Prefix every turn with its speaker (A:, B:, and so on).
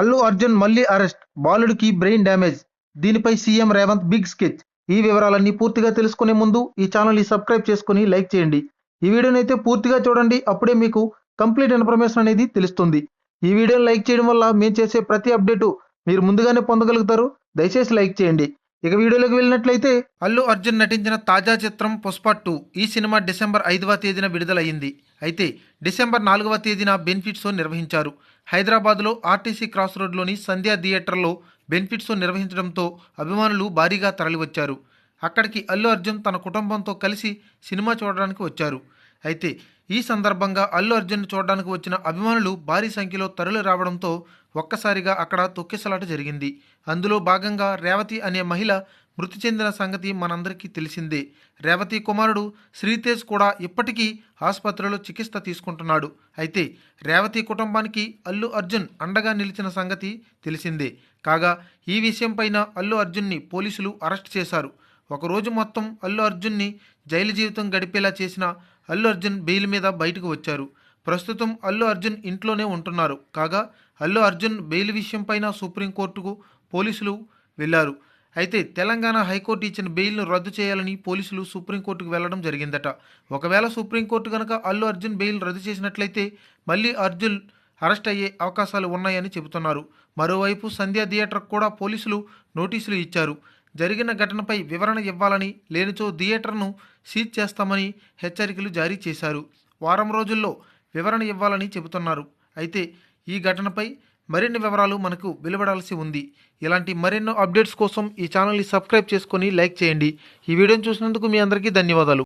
A: అల్లు అర్జున్ మళ్ళీ అరెస్ట్ బాలుడికి brain damage. దీనిపై సీఎం రేవంత్ బిగ్ స్కెచ్. ఈ వివరాలన్నీ పూర్తిగా తెలుసుకునే ముందు ఈ ఛానల్ని సబ్స్క్రైబ్ చేసుకుని లైక్ చేయండి. ఈ వీడియోని అయితే పూర్తిగా చూడండి అప్పుడే మీకు కంప్లీట్ ఇన్ఫర్మేషన్ అనేది తెలుస్తుంది. ఈ వీడియోని లైక్ చేయడం వల్ల మేము చేసే ప్రతి అప్డేటు మీరు ముందుగానే పొందగలుగుతారు. దయచేసి లైక్ చేయండి. ఇక వీడియోలోకి వెళ్ళినట్లయితే అల్లు అర్జున్ నటించిన తాజా చిత్రం పుష్ప టూ ఈ సినిమా డిసెంబర్ ఐదవ తేదీన విడుదలయ్యింది. అయితే డిసెంబర్ నాలుగవ తేదీన బెనిఫిట్ షో నిర్వహించారు. హైదరాబాద్లో ఆర్టీసీ క్రాస్ రోడ్లోని సంధ్యా థియేటర్లో బెనిఫిట్ షో నిర్వహించడంతో అభిమానులు భారీగా తరలివచ్చారు. అక్కడికి అల్లు అర్జున్ తన కుటుంబంతో కలిసి సినిమా చూడడానికి వచ్చారు. అయితే ఈ సందర్భంగా అల్లు అర్జున్ చూడడానికి వచ్చిన అభిమానులు భారీ సంఖ్యలో తరలి రావడంతో ఒక్కసారిగా అక్కడ తొక్కిసలాట జరిగింది. అందులో భాగంగా రేవతి అనే మహిళ మృతి చెందిన సంగతి మనందరికీ తెలిసిందే. రేవతి కుమారుడు శ్రీతేజ్ కూడా ఇప్పటికీ ఆసుపత్రిలో చికిత్స తీసుకుంటున్నాడు. అయితే రేవతి కుటుంబానికి అల్లు అర్జున్ అండగా నిలిచిన సంగతి తెలిసిందే. కాగా ఈ విషయంపైన అల్లు అర్జున్ని పోలీసులు అరెస్ట్ చేశారు. ఒకరోజు మొత్తం అల్లు అర్జున్ని జైలు జీవితం గడిపేలా చేసిన అల్లు అర్జున్ బెయిల్ మీద బయటకు వచ్చారు. ప్రస్తుతం అల్లు అర్జున్ ఇంట్లోనే ఉంటున్నారు. కాగా అల్లు అర్జున్ బెయిల్ విషయంపైన సుప్రీంకోర్టుకు పోలీసులు వెళ్ళారు. అయితే తెలంగాణ హైకోర్టు ఇచ్చిన బెయిల్ను రద్దు చేయాలని పోలీసులు సుప్రీంకోర్టుకు వెళ్ళడం జరిగిందట. ఒకవేళ సుప్రీంకోర్టు కనుక అల్లు అర్జున్ బెయిల్ రద్దు చేసినట్లయితే మళ్ళీ అర్జున్ అరెస్ట్ అయ్యే అవకాశాలు ఉన్నాయని చెబుతున్నారు. మరోవైపు సంధ్యా థియేటర్కు కూడా పోలీసులు నోటీసులు ఇచ్చారు. జరిగిన ఘటనపై వివరణ ఇవ్వాలని లేనిచో థియేటర్ను సీజ్ చేస్తామని హెచ్చరికలు జారీ చేశారు. వారం రోజుల్లో వివరణ ఇవ్వాలని చెబుతున్నారు. అయితే ఈ ఘటనపై మరిన్ని వివరాలు మనకు వెలువడాల్సి ఉంది. ఇలాంటి మరెన్నో అప్డేట్స్ కోసం ఈ ఛానల్ని సబ్స్క్రైబ్ చేసుకొని లైక్ చేయండి. ఈ వీడియోని చూసినందుకు మీ అందరికీ ధన్యవాదాలు.